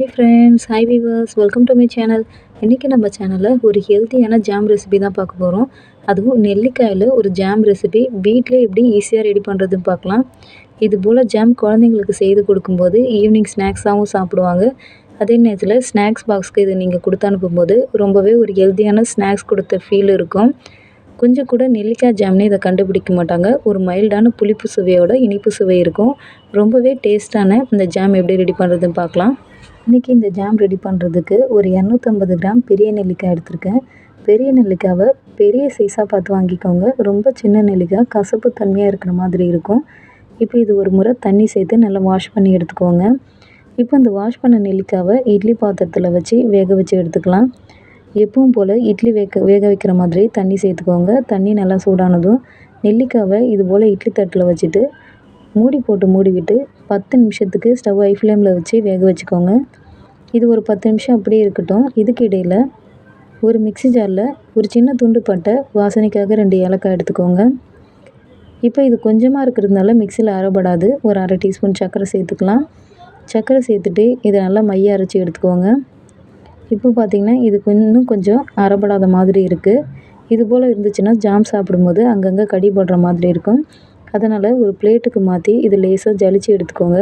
Hey friends hi viewers welcome to my channel இன்றைக்கி நம்ம சேனலில் ஒரு ஹெல்த்தியான ஜாம் ரெசிபி தான் பார்க்க போகிறோம் அதுவும் நெல்லிக்காயில் ஒரு ஜாம் ரெசிபி வீட்டிலே எப்படி ஈஸியாக ரெடி பண்ணுறதுன்னு பார்க்கலாம். இது போல் ஜாம் குழந்தைங்களுக்கு செய்து கொடுக்கும்போது ஈவினிங் ஸ்நாக்ஸாகவும் சாப்பிடுவாங்க. அதே நேரத்தில் ஸ்நாக்ஸ் பாக்ஸ்க்கு இது நீங்கள் கொடுத்து அனுப்பும்போது ரொம்பவே ஒரு ஹெல்த்தியான ஸ்நாக்ஸ் கொடுத்த ஃபீல் இருக்கும். கொஞ்சம் கூட நெல்லிக்காய் ஜாம்னே இதை கண்டுபிடிக்க மாட்டாங்க. ஒரு மைல்டான புளிப்பு சுவையோட இனிப்பு சுவை இருக்கும். ரொம்பவே டேஸ்ட்டான இந்த ஜாம் எப்படி ரெடி பண்ணுறதுன்னு பார்க்கலாம். இன்றைக்கி இந்த ஜாம் ரெடி பண்ணுறதுக்கு ஒரு இரநூத்தம்பது கிராம் பெரிய நெல்லிக்காய் எடுத்திருக்கேன். பெரிய நெல்லிக்காவை பெரிய சைஸாக பார்த்து வாங்கிக்கோங்க. ரொம்ப சின்ன நெல்லிக்காய் கசப்பு தன்மையாக இருக்கிற மாதிரி இருக்கும். இப்போ இது ஒரு முறை தண்ணி சேர்த்து நல்லா வாஷ் பண்ணி எடுத்துக்கோங்க. இப்போ இந்த வாஷ் பண்ண நெல்லிக்காவை இட்லி பாத்திரத்தில் வச்சு வேக வச்சு எடுத்துக்கலாம். எப்பவும் போல் இட்லி வேக வேக வைக்கிற மாதிரி தண்ணி சேர்த்துக்கோங்க. தண்ணி நல்லா சூடானதும் நெல்லிக்காவை இது போல் இட்லி தட்டில் வச்சுட்டு மூடி போட்டு மூடிவிட்டு பத்து நிமிஷத்துக்கு ஸ்டவ் ஐ ஃப்ளேமில் வச்சு வேக வச்சுக்கோங்க. இது ஒரு பத்து நிமிஷம் அப்படியே இருக்கட்டும். இதுக்கு இடையில் ஒரு மிக்ஸி ஜாரில் ஒரு சின்ன துண்டு பட்டை வாசனைக்காக ரெண்டு ஏலக்காய் எடுத்துக்கோங்க. இப்போ இது கொஞ்சமாக இருக்கிறதுனால மிக்சியில் அறப்படாது ஒரு அரை டீஸ்பூன் சர்க்கரை சேர்த்துக்கலாம். சர்க்கரை சேர்த்துட்டு இதை நல்லா மைய அரைச்சி எடுத்துக்கோங்க. இப்போ பார்த்திங்கன்னா இதுக்கு இன்னும் கொஞ்சம் அறப்படாத மாதிரி இருக்குது இது போல் இருந்துச்சுன்னா ஜாம் சாப்பிடும்போது அங்கங்கே கடி போடுற மாதிரி இருக்கும். அதனால் ஒரு பிளேட்டுக்கு மாற்றி இது லேசாக ஜலிச்சு எடுத்துக்கோங்க.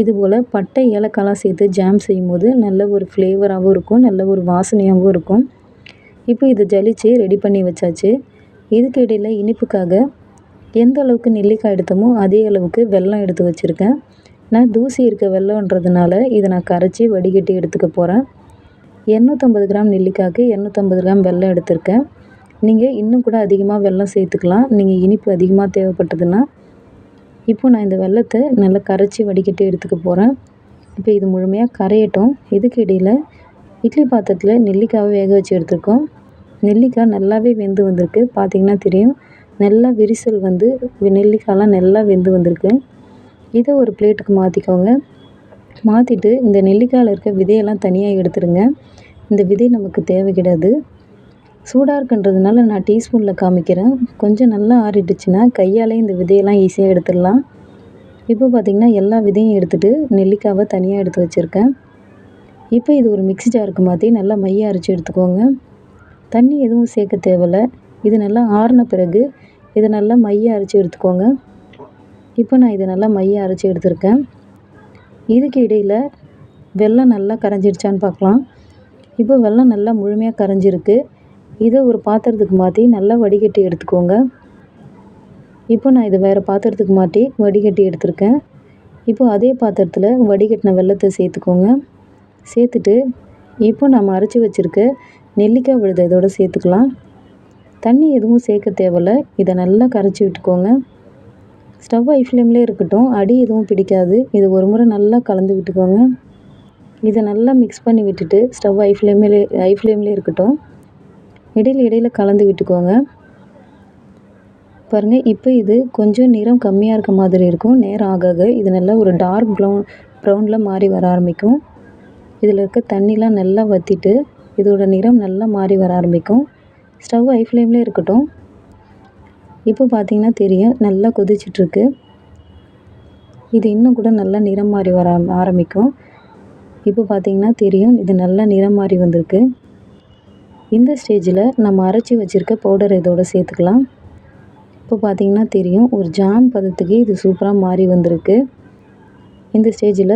இது போல் பட்டை ஏலக்காயெலாம் சேர்த்து ஜாம் செய்யும்போது நல்ல ஒரு ஃப்ளேவராகவும் இருக்கும் நல்ல ஒரு வாசனையாகவும் இருக்கும். இப்போ இதை ஜலிச்சு ரெடி பண்ணி வச்சாச்சு. இதுக்கு இடையில் இனிப்புக்காக எந்த அளவுக்கு நெல்லிக்காய் எடுத்தோமோ அதே அளவுக்கு வெல்லம் எடுத்து வச்சுருக்கேன். நான் தூசி இருக்க வெல்லம்ன்றதுனால இதை நான் கரைச்சி வடிகட்டி எடுத்துக்க போகிறேன் இரநூத்தம்பது கிராம் நெல்லிக்காய்க்கு இரநூத்தம்பது கிராம் வெல்லம் எடுத்திருக்கேன். நீங்கள் இன்னும் கூட அதிகமாக வெல்லம் சேர்த்துக்கலாம். நீங்கள் இனிப்பு அதிகமாக தேவைப்பட்டதுன்னா இப்போ நான் இந்த வெல்லத்தை நல்லா கரைச்சி வடிகட்டி எடுத்துக்க போகிறேன் இப்போ இது முழுமையாக கரையட்டும். இதுக்கு இடையில் இட்லி பாத்திரத்தில் நெல்லிக்காவை வேக வச்சு எடுத்துருக்கோம். நெல்லிக்காய் நல்லாவே வெந்து வந்திருக்கு. பார்த்திங்கன்னா தெரியும். நல்லா விரிசல் வந்து நெல்லிக்காயெலாம் நல்லா வெந்து வந்திருக்கு. இதை ஒரு பிளேட்டுக்கு மாற்றிக்கோங்க மாற்றிட்டு இந்த நெல்லிக்காயில் இருக்க விதையெல்லாம் தனியாக எடுத்துருங்க. இந்த விதை நமக்கு தேவை கிடையாது. சூடாக இருக்குன்றதுனால நான் டீஸ்பூனில் காமிக்கிறேன். கொஞ்சம் நல்லா ஆறிடுச்சுன்னா கையாலே இந்த விதையெல்லாம் ஈஸியாக எடுத்துடலாம். இப்போ பார்த்திங்கன்னா எல்லா விதையும் எடுத்துகிட்டு நெல்லிக்காவை தனியாக எடுத்து வச்சுருக்கேன். இப்போ இது ஒரு மிக்ஸி ஜாருக்கு மாற்றி நல்லா மைய அரைச்சி எடுத்துக்கோங்க. தண்ணி எதுவும் சேர்க்க தேவையில்ல. இது நல்லா ஆறின பிறகு இதை நல்லா மைய அரைச்சி எடுத்துக்கோங்க. இப்போ நான் இதை நல்லா மைய அரைச்சி எடுத்திருக்கேன். இதுக்கு இடையில் வெள்ளம் நல்லா கரைஞ்சிடுச்சான்னு பார்க்கலாம். இப்போ வெள்ளம் நல்லா முழுமையாக கரைஞ்சிருக்கு. இதை ஒரு பாத்திரத்துக்கு மாற்றி நல்லா வடிகட்டி எடுத்துக்கோங்க. இப்போ நான் இதை வேறு பாத்திரத்துக்கு மாற்றி வடிகட்டி எடுத்திருக்கேன். இப்போ அதே பாத்திரத்தில் வடிகட்டின வெள்ளத்தை சேர்த்துக்கோங்க. சேர்த்துட்டு இப்போ நம்ம அரைச்சி வச்சுருக்க நெல்லிக்காய் விழுதை இதோட சேர்த்துக்கலாம். தண்ணி எதுவும் சேர்க்க தேவையில்ல. இதை நல்லா கரைச்சி விட்டுக்கோங்க. ஸ்டவ் ஐ ஃப்ளேம்லேயே இருக்கட்டும். அடி எதுவும் பிடிக்காது. இது ஒரு முறை நல்லா கலந்து விட்டுக்கோங்க. இதை நல்லா மிக்ஸ் பண்ணி விட்டுட்டு ஸ்டவ் ஐ ஃப்ளேம்லே ஐ ஃப்ளேம்லேயே இருக்கட்டும். இடையில இடையில் கலந்து விட்டுக்கோங்க. பாருங்கள் இப்போ இது கொஞ்சம் நிறம் கம்மியாக இருக்க மாதிரி இருக்கும். நேரம் ஆக ஆக இது நல்லா ஒரு டார்க் ப்ரௌன் ப்ரௌனில் மாறி வர ஆரம்பிக்கும். இதில் இருக்க தண்ணிலாம் நல்லா வற்றிட்டு இதோட நிறம் நல்லா மாறி வர ஆரம்பிக்கும். ஸ்டவ் ஐ ஃப்ளேம்லேயே இருக்கட்டும். இப்போ பார்த்தீங்கன்னா தெரியும் நல்லா கொதிச்சிட்ருக்கு. இது இன்னும் கூட நல்லா நிறம் மாறி வர ஆரம்பிக்கும். இப்போ பார்த்தீங்கன்னா தெரியும் இது நல்லா நிறம் மாறி வந்திருக்கு. இந்த ஸ்டேஜில் நம்ம அரைச்சி வச்சுருக்க பவுடர் இதோட சேர்த்துக்கலாம். இப்போ பார்த்திங்கன்னா தெரியும் ஒரு ஜாம் பதத்துக்கு இது சூப்பராக மாறி வந்திருக்கு. இந்த ஸ்டேஜில்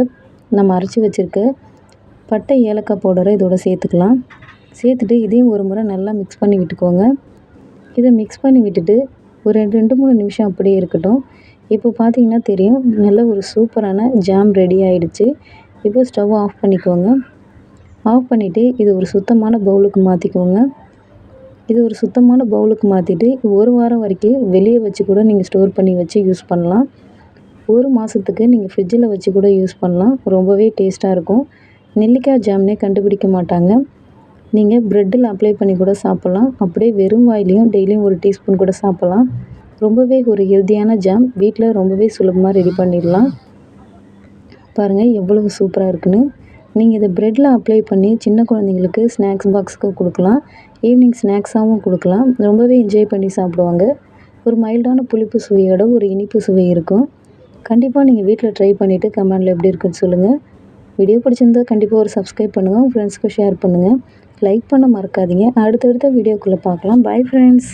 நம்ம அரைச்சி வச்சுருக்க பட்டை ஏலக்காய் பவுடரை இதோட சேர்த்துக்கலாம். சேர்த்துட்டு இதையும் ஒரு முறை நல்லா மிக்ஸ் பண்ணி விட்டுக்கோங்க. இதை மிக்ஸ் பண்ணி விட்டுட்டு ஒரு ரெண்டு ரெண்டு மூணு நிமிஷம் அப்படியே இருக்கட்டும். இப்போ பார்த்தீங்கன்னா தெரியும் நல்ல ஒரு சூப்பரான ஜாம் ரெடி ஆகிடுச்சு இப்போ ஸ்டவ் ஆஃப் பண்ணிக்கோங்க. ஆஃப் பண்ணிவிட்டு இது ஒரு சுத்தமான பவுலுக்கு மாற்றிக்கோங்க இது ஒரு சுத்தமான பவுலுக்கு மாற்றிட்டு ஒரு வாரம் வரைக்கும் வெளியே வச்சு கூட நீங்கள் ஸ்டோர் பண்ணி வச்சு யூஸ் பண்ணலாம். ஒரு மாதத்துக்கு நீங்கள் ஃப்ரிட்ஜில் வச்சு கூட யூஸ் பண்ணலாம். ரொம்பவே டேஸ்ட்டாக இருக்கும். நெல்லிக்காய் ஜாம்னே கண்டுபிடிக்க மாட்டாங்க. நீங்கள் ப்ரெட்டில் அப்ளை பண்ணி கூட சாப்பிட்லாம். அப்படியே வெறும் வாயிலையும் டெய்லியும் ஒரு டீஸ்பூன் கூட சாப்பிட்லாம். ரொம்பவே ஒரு ஹெல்த்தியான ஜாம் வீட்டில் ரொம்பவே சுலபமாக ரெடி பண்ணிடலாம். பாருங்கள் எவ்வளவு சூப்பராக இருக்குன்னு. நீங்கள் இதை ப்ரெட்டில் அப்ளை பண்ணி சின்ன குழந்தைங்களுக்கு ஸ்நாக்ஸ் பாக்ஸுக்கு கொடுக்கலாம். ஈவினிங் ஸ்நாக்ஸாகவும் கொடுக்கலாம். ரொம்பவே என்ஜாய் பண்ணி சாப்பிடுவாங்க. ஒரு மைல்டான புளிப்பு சுவையோட ஒரு இனிப்பு சுவை இருக்கும். கண்டிப்பாக நீங்கள் வீட்டில் ட்ரை பண்ணிவிட்டு கமெண்டில் எப்படி இருக்குன்னு சொல்லுங்கள் வீடியோ பிடிச்சிருந்தா கண்டிப்பாக ஒரு சப்ஸ்கிரைப் பண்ணுங்கள் உங்கள் ஃப்ரெண்ட்ஸ்க்கு ஷேர் பண்ணுங்கள் லைக் பண்ண மறக்காதீங்க. அடுத்தடுத்த வீடியோக்குள்ளே பார்க்கலாம். Bye friends